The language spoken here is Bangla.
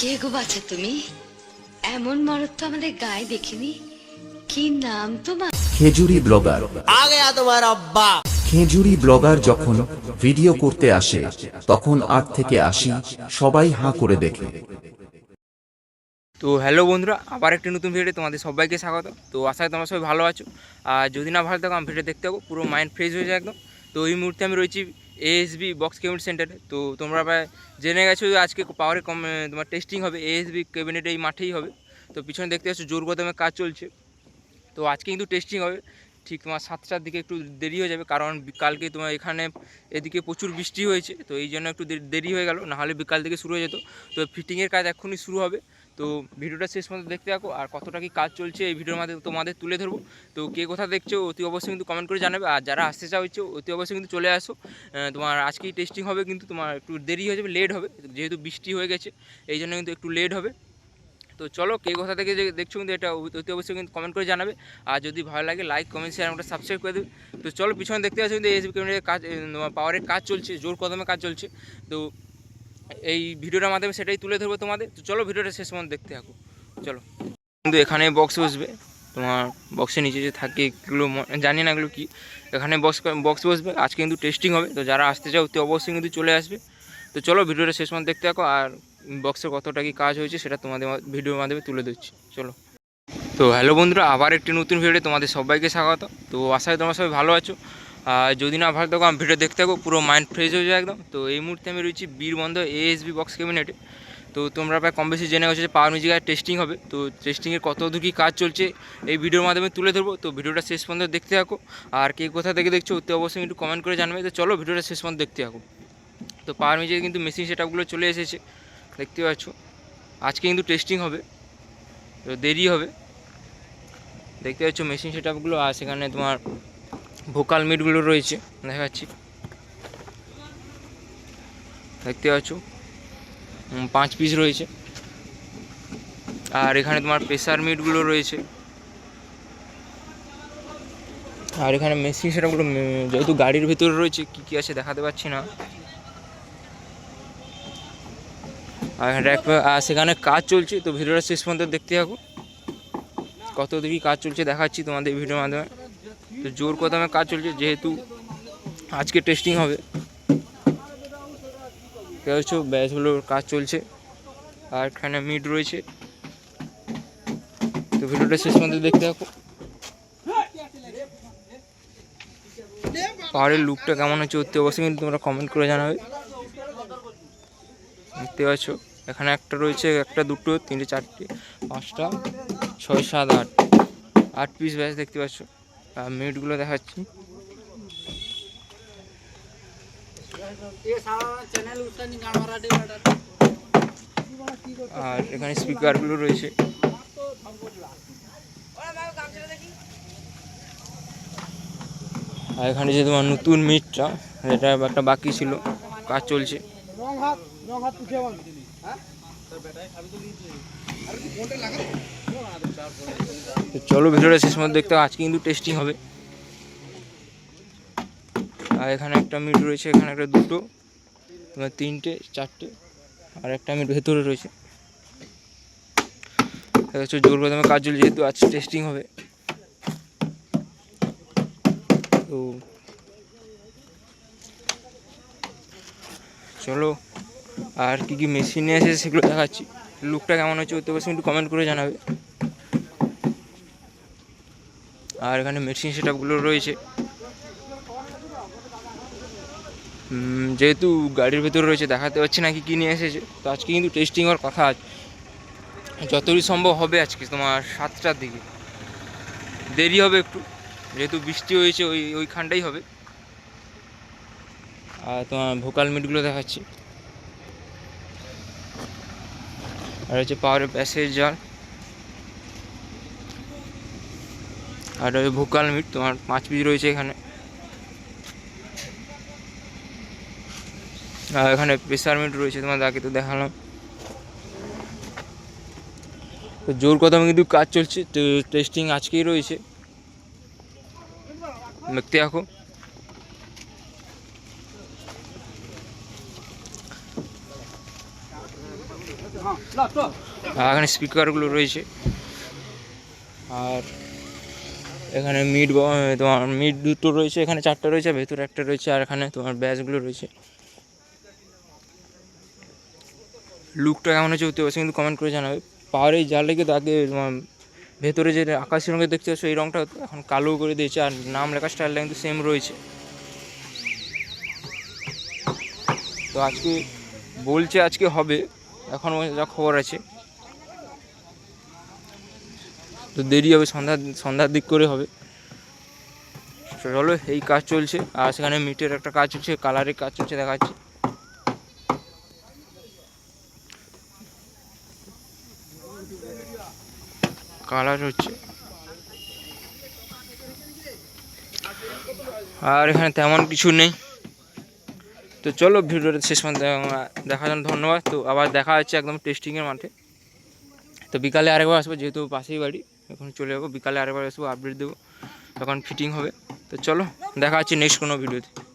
কে গো বাছা তুমি? এমন মরদ তো আমাদের গায়ে দেখিনি। কি নাম তোমার? খেজুরি ব্লগার। আ গয়া তোমার আব্বা। খেজুরি ব্লগার যখন ভিডিও করতে আসে তখন আট থেকে আসি সবাই হাঁ করে দেখে। তো হ্যালো বন্ধুরা আবার একটি নতুন ভিডিও তোমাদের সবাইকে স্বাগত। তো আশা করি তোমরা সবাই ভালো আছো। আর যদি না ভালো থাকো আমি ভিডিও দেখতে পাবো পুরো মাইন্ড ফ্রেশ হয়ে যায় একদম। তো এই মুহূর্তে আমি রয়েছি এএসবি বক্স কেবিনেট সেন্টারে তো তোমরা প্রায় জেনে গেছো আজকে পাওয়ারে কম তোমার টেস্টিং হবে। এএসবি ক্যাবিনেট এই মাঠেই হবে। তো পিছনে দেখতে পাচ্ছ জোর কদমে কাজ চলছে। তো আজকে কিন্তু টেস্টিং হবে। ঠিক তোমার সাতটার দিকে একটু দেরি হয়ে যাবে, কারণ কালকে তোমার এখানে এদিকে প্রচুর বৃষ্টি হয়েছে। তো এই জন্য একটু দেরি হয়ে গেল, নাহলে বিকাল থেকে শুরু হয়ে যেত। তো ফিটিংয়ের কাজ এক্ষুনি শুরু হবে। তো ভিডিওটা শেষ পর্যন্ত দেখতে থাকো, আর কতটা কি কাজ চলছে এই ভিডিওর মাধ্যমে তোমাদের তুলে ধরবো। তো কে কোথা দেখছ অতি অবশ্যই কিন্তু কমেন্ট করে জানাবে, আর যারা আসতে চাইছো অতি অবশ্যই কিন্তু চলে আসো। তোমার আজকেই টেস্টিং হবে কিন্তু তোমার একটু দেরি হয়ে যাবে লেট হবে, যেহেতু বৃষ্টি হয়ে গেছে, এই জন্য কিন্তু একটু লেট হবে। তো চলো কে কোথা থেকে যে দেখছ কিন্তু এটা অতি অবশ্যই কিন্তু কমেন্ট করে জানাবে, আর যদি ভালো লাগে লাইক কমেন্ট শেয়ার আমরা সাবস্ক্রাইব করে দেবে। তো চলো পিছনে দেখতে পাচ্ছ কিন্তু এসবি কাজ পাওয়ারের কাজ চলছে, জোর কদমে কাজ চলছে। তো এই ভিডিওটার মাধ্যমে সেটাই তুলে ধরবো তোমাদের। তো চলো ভিডিওটা শেষ পর্যন্ত দেখতে থাকো। চলো। কিন্তু এখানে বক্স বসবে। তোমার বক্সের নিচে যে থাকে এগুলো জানি না এগুলো কী। এখানে বক্স বক্স বসবে। আজকে কিন্তু টেস্টিং হবে। তো যারা আসতে চাও, অতি অবশ্যই কিন্তু চলে আসবে। তো চলো ভিডিওটা শেষ পর্যন্ত দেখতে থাকো। আর বক্সের কতটা কি কাজ হয়েছে সেটা তোমাদের ভিডিওর মাধ্যমে তুলে দিচ্ছি চলো। তো হ্যালো বন্ধুরা, আবার একটি নতুন ভিডিও তোমাদের সবাইকে স্বাগত। তো আশা করি তোমরা সবাই ভালো আছো। আর যদি না ভালো থাকো আমি ভিডিও দেখতে থাকো, পুরো মাইন্ড ফ্রেশ হয়ে যায় একদম। তো এই মুহূর্তে আমি রয়েছি বীরবন্ধ এএসবি বক্স ক্যাবিনেটে তো তোমরা প্রায় কম বেশি জেনে গেছো যে পাওয়ার মিউজিকের টেস্টিং হবে। তো টেস্টিংয়ের কত দূর কী কাজ চলছে, এই ভিডিওর মাধ্যমে তুলে ধরবো। তো ভিডিওটা শেষ পর্যন্ত দেখতে থাকো। আর কে কোথা থেকে দেখছ, অতি অবশ্যই একটু কমেন্ট করে জানবে। তো চলো ভিডিওটা শেষ পর্যন্ত দেখতে থাকো। তো পাওয়ার মিউজিকে কিন্তু মেশিন সেটআপগুলো চলে এসেছে। দেখতে পাচ্ছ? আজকে কিন্তু টেস্টিং হবে। তো দেরি হবে। দেখতে পাচ্ছ মেশিন সেটআপগুলো আর সেখানে তোমার ভোকাল মিটগুলো রয়েছে দেখাচ্ছি। দেখতে পাচ্ছ? পাঁচ পিস রয়েছে। আর এখানে তোমার প্রেসার মিটগুলো রয়েছে। আর এখানে মেশিন সেটআপগুলো উম, যেহেতু গাড়ির ভিতরে রয়েছে কী কী আছে দেখাতে পাচ্ছি না। আর আর সেখানে কাজ চলছে তো ভিডিওটা শেষ পর্যন্ত দেখতে থাকো। কত দিকে কাজ চলছে দেখাচ্ছি তোমাদের ভিডিওর মাধ্যমে। তো জোর কদমে কাজ চলছে, যেহেতু আজকে টেস্টিং হবে। হচ্ছে ব্যাচগুলোর কাজ চলছে। আর এখানে মিট রয়েছে। তো ভিডিওটা শেষ পর্যন্ত দেখতে থাকো। পাহাড়ের লুকটা কেমন হচ্ছে অতি অবশ্যই কিন্তু তোমরা কমেন্ট করে জানাবে। দেখতে পাচ্ছ, এখানে একটা রয়েছে, একটা, দুটো, তিনটে, চারটে, পাঁচটা, ছয়, সাত, আট। আট পিস ব্যাচ দেখতে পাচ্ছ। আর মিটগুলো দেখাচ্ছি। আর এখানে স্পিকারগুলো রয়েছে। আর এখানে যে তোমার নতুন মিটটা, এটা একটা বাকি ছিল। কাজ চলছে। চলো ভিডিওটা শেষ মধ্যে দেখতে আজকে কিন্তু টেস্টিং হবে। আর এখানে একটা মিট রয়েছে, এখানে একটা দুটো তিনটে, চারটে, আর একটা মিট ভেতরে রয়েছে। জোর কদমে কাজ চলছে, যেহেতু আজ টেস্টিং হবে। তো চলো আর কি কি মেশিন নিয়ে এসেছে সেগুলো দেখাচ্ছি। লুকটা কেমন হচ্ছে অতি অবশ্যই একটু কমেন্ট করে জানাবে। আর এখানে মেশিন সেটআপগুলো রয়েছে। যেহেতু গাড়ির ভেতরে রয়েছে, দেখাতে পাচ্ছি না কি কী নিয়ে এসেছে। তো আজকে কিন্তু টেস্টিং হওয়ার কথা আছে। যতই সম্ভব হবে আজকে তোমার সাতটার দিকে। দেরি হবে একটু, যেহেতু বৃষ্টি হয়েছে ওই, ওইখানটাই হবে। আর তোমার ভোকাল মিটগুলো দেখাচ্ছি। আর হচ্ছে পাওয়ারের প্যাসেঞ্জার আর ওই ভোকাল মিট, তোমার পাঁচ পিস রয়েছে এখানে। আর এখানে প্রেসার মিট রয়েছে, তোমার আগে তো দেখালাম। তো জোর কদমে কিন্তু কাজ চলছে, টেস্টিং আজকেই রয়েছে। দেখতে দেখো এখানে স্পিকারগুলো রয়েছে। আর এখানে মিড তোমার মিড দুটো রয়েছে, এখানে চারটা রয়েছে, ভেতরে একটা রয়েছে, আর এখানে তোমার ব্যাচগুলো রয়েছে। লুকটা কেমন হচ্ছে অতি অবশ্যই কিন্তু কমেন্ট করে জানাবে। পাহাড়ে জাল লেগে আগে তোমার ভেতরে যে আকাশি রঙের দেখতে পাচ্ছ, এই রঙটা এখন কালো করে দিয়েছে, আর নাম লেখা স্টাইলটা কিন্তু সেম রয়েছে। তো আজকে বলছে আজকে হবে এখন যা খবর আছে। তো দেরি হবে, সন্ধ্যা, সন্ধ্যার দিক করে হবে। চলো, এই কাজ চলছে। আর সেখানে মিটের একটা কাজ চলছে কালারের কাজ চলছে, দেখাচ্ছি। কালার হচ্ছে। আর এখানে তেমন কিছু নেই। তো চলো ভিডিওটা শেষ পর্যন্ত দেখা- দেখার জন্য ধন্যবাদ। তো আবার দেখা হচ্ছে একদম টেস্টিংয়ের মাঠে। তো বিকালে আরেকবার আসব, যেহেতু পাশেই বাড়ি, এখন চলে যাব। বিকালে আরেকবার আসব আপডেট দেবো তখন ফিটিং হবে। তো চলো, দেখা হচ্ছে নেক্সট কোনো ভিডিওতে